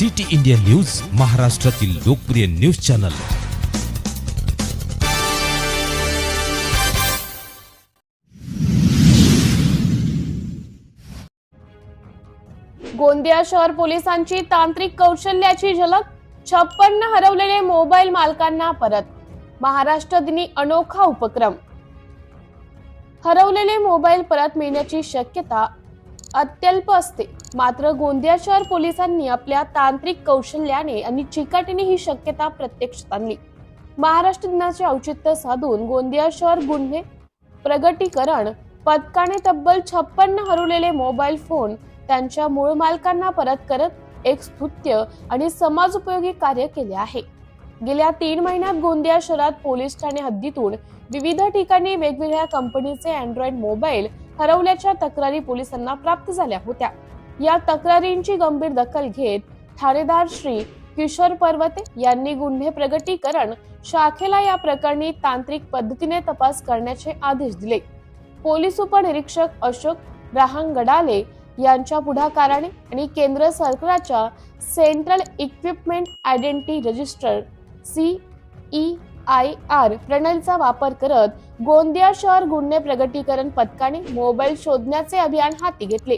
City India news महाराष्ट्रातील लोकप्रिय news channel. Gondia शहर पोलिसांची तांत्रिक कौशल्याची झलक छप्पन्न हरवलेले मोबाईल मालकांना परत. महाराष्ट्र दिनी अनोखा उपक्रम. हरवलेले मोबाईल परत मिळण्याची शक्यता अत्यल्प असते. मात्र गोंदिया शहर पोलिसांनी आपल्या तांत्रिक कौशल्याने आणि चिकाटीने ही शक्यता प्रत्यक्षात आणली. महाराष्ट्र दिनाचे औचित्य साधून गोंदिया शहर गुन्हे प्रगटीकरण पथकाने तब्बल छप्पन्न हरवलेले मोबाईल फोन त्यांच्या मूळ मालकांना परत करत एक स्तुत्य आणि समाजोपयोगी कार्य केले आहे. गेल्या तीन महिन्यात गोंदिया शहरात पोलीस ठाणे हद्दीतून विविध ठिकाणी वेगवेगळ्या कंपनीचे अँड्रॉइड मोबाईल हरवल्याच्या तक्रारी पोलिसांना प्राप्त झाल्या होत्या. या तक्रारींची गंभीर दखल घेत ठाणेदार श्री किशोर पर्वते यांनी गुन्हे प्रगटीकरण शाखेला या प्रकरणी तांत्रिक पद्धतीने तपास करण्याचे आदेश दिले. पोलीस उपनिरीक्षक अशोक राहंगडाले यांच्या पुढाकाराने आणि केंद्र सरकारच्या central equipment identity register C E I R प्रणालीचा वापर करत गोंदिया शहर गुन्हे प्रगटीकरण पथकाने मोबाईल शोधण्याचे अभियान हाती घेतले.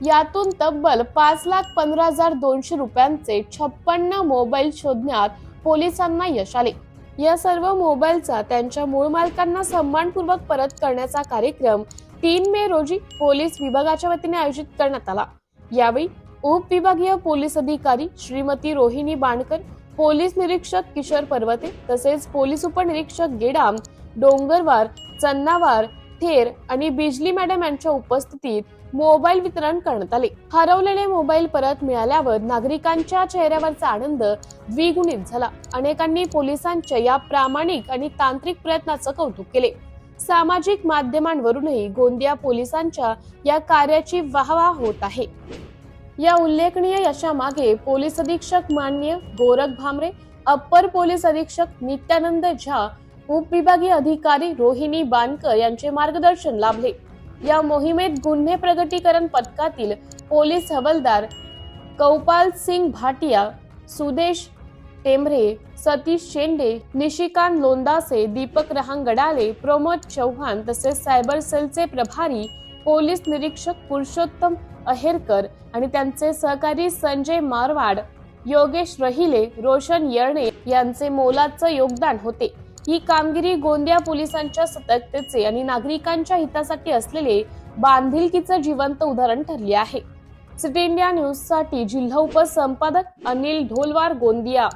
यातून तब्बल पाच लाख पंधरा हजार दोनशे रुपयांचे छप्पन्न मोबाईल शोधण्यात पोलिसांना यश आले. या सर्व मोबाईलचा त्यांच्या मूळ मालकांना सन्मानपूर्वक परत करण्याचा कार्यक्रम तीन मे रोजी पोलीस विभागाच्या वतीने आयोजित करण्यात आला. यावेळी उपविभागीय पोलीस अधिकारी श्रीमती रोहिणी बाणकर पोलीस निरीक्षक किशोर पर्वते तसेच पोलीस उपनिरीक्षक गेडाम डोंगरवार चन्नावार थेर आणि बिजली मॅडम यांच्या उपस्थितीत मोबाईल वितरण करण्यात आले. हरवलेले मोबाईल परत मिळाल्यावर नागरिकांच्या चेहऱ्यावरचा आनंद द्विगुणित झाला. अनेकांनी पोलिसांच्या या प्रामाणिक आणि तांत्रिक प्रयत्नाचं कौतुक केले. सामाजिक माध्यमांवरूनही गोंदिया पोलिसांच्या या कार्याची वाहवा होत आहे. या उल्लेखनीय यशामागे पोलीस अधीक्षक मान्य गोरख भामरे अप्पर पोलीस अधीक्षक नित्यानंद झा उपविभागीय अधिकारी रोहिणी बानकर यांचे मार्गदर्शन लाभले. या मोहिमेत गुन्हे प्रगटीकरण पथकातील पोलीस हवालदार कौपाल सिंग भाटिया सुदेश टेंभरे सतीश शेंडे निशिकांत लोंदासे दीपक रहांगडाले प्रमोद चव्हाण तसेच सायबर सेलचे प्रभारी पोलीस निरीक्षक पुरुषोत्तम अहेरकर आणि त्यांचे सहकारी संजय मारवाड योगेश रहिले रोशन येळणे यांचे मोलाचं योगदान होते. ही कामगिरी गोंदिया पोलिसांच्या सतर्कतेचे आणि नागरिकांच्या हितासाठी असलेले बांधिलकीचं जिवंत उदाहरण ठरले आहे. सिटी इंडिया न्यूजसाठी जिल्हा उपसंपादक अनिल ढोलवार गोंदिया.